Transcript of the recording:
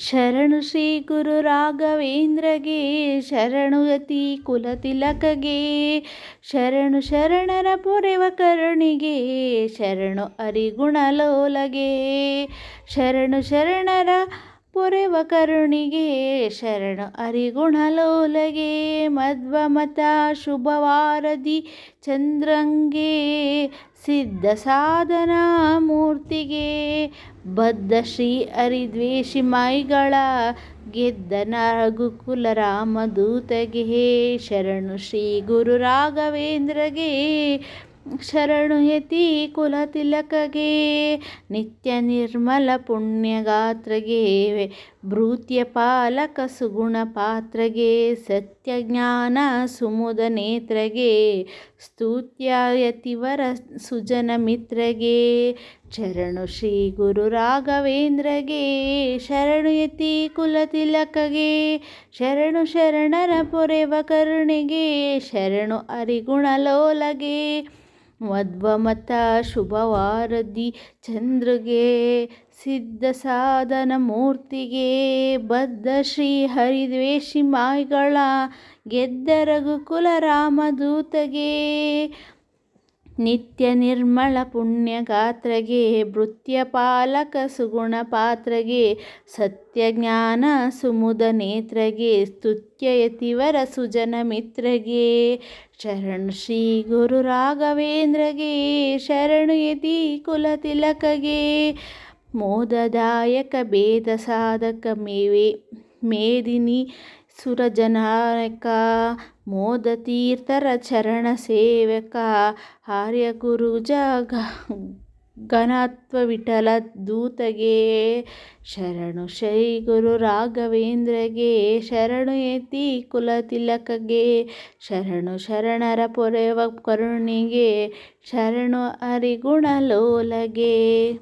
ಶರಣು ಶ್ರೀ ಗುರು ರಾಘವೇಂದ್ರಗೆ, ಶರಣು ಯತಿ ಕುಲತಿಲಕಗೆ ಶರಣು ಶರಣರ ಪೊರೆವ ಕರುಣಿಗೆ, ಶರಣು ಅರಿಗುಣಲೋಲಗೆ, ಶರಣು ಶರಣರ ಪೊರೆವ ಕರುಣಿಗೆ ಶರಣು ಅರಿಗುಣಲೋಲಗೆ ಮಧ್ವಮತ ಶುಭವಾರದಿ ಚಂದ್ರಂಗೆ ಸಿದ್ಧ ಸಾಧನ ಮೂರ್ತಿಗೆ ಬದ್ಧ ಶ್ರೀ ಹರಿದ್ವೇಷಿ ಮೈಗಳ ಗೆದ್ದ ರಘುಕುಲ ರಾಮದೂತಗೆ ಶರಣು ಶ್ರೀ ಗುರು ರಾಘವೇಂದ್ರಗೆ ಶರಣು ಯತಿ ಕುಲ ತಿಲಕಗೆ, ನಿತ್ಯ ನಿರ್ಮಲ ಪುಣ್ಯಗಾತ್ರಗೆ ಭೃತ್ಯ ಪಾಲಕ ಸುಗುಣ ಪಾತ್ರಗೆ ಸತ್ಯ ಜ್ಞಾನ ಸುಮುದ ನೇತ್ರಗೆ ಸ್ತುತ್ಯ ಯತಿವರ ಸುಜನ ಮಿತ್ರಗೆ ಶರಣು ಶ್ರೀ ಗುರು ರಾಘವೇಂದ್ರಗೆ ಶರಣು ಯತಿ ಕುಲ ತಿಲಕಗೆ, ಶರಣು ಶರಣರ ಪೊರೆವ ಕರುಣೆಗೆ, ಶರಣು ಅರಿಗುಣಲೋಲಗೆ. ಮಧ್ವಮತ ಶುಭವಾರದಿ ಚಂದ್ರಗೆ ಸಿದ್ಧ ಸಾಧನ ಮೂರ್ತಿಗೆ ಬದ್ಧ ಶ್ರೀ ಹರಿದ್ವೇಷಿ ಮಾಯ್ಗಳ ಗೆದ್ದ ರಘುಕುಲ ರಾಮದೂತಗೆ. ನಿತ್ಯ ನಿರ್ಮಲ ಪುಣ್ಯಗಾತ್ರಗೆ ಭೃತ್ಯ ಪಾಲಕ ಸುಗುಣ ಪಾತ್ರಗೆ ಸತ್ಯ ಜ್ಞಾನ ಸುಮುದ ನೇತ್ರಗೆ, ಸ್ತುತ್ಯ ಯತಿವರ ಸುಜನ ಮಿತ್ರಗೆ, ಶರಣು ಶ್ರೀ ಗುರು ರಾಘವೇಂದ್ರಗೆ, ಶರಣು ಯತಿ ಕುಲ ತಿಲಕಗೆ, ಮೋದದಾಯಕ ಭೇದ ಸಾಧಕ ಮೇವೆ, ಮೇದಿನಿ ಸುರಜನಕ, ಮೋದತೀರ್ಥರ ಚರಣ ಸೇವಕ ಆರ್ಯ ಗುರು ಜಗ ಘನತ್ವ ವಿಠಲ ದೂತಗೆ, ಶರಣು ಶ್ರೀ ಗುರು ರಾಘವೇಂದ್ರಗೆ, ಶರಣು ಎತಿ ಕುಲ ತಿಲಕಗೆ, ಶರಣು ಶರಣರ ಪೊರೆವ ಕರುಣಿಗೆ, ಶರಣು ಹರಿಗುಣಲೋಲಗೆ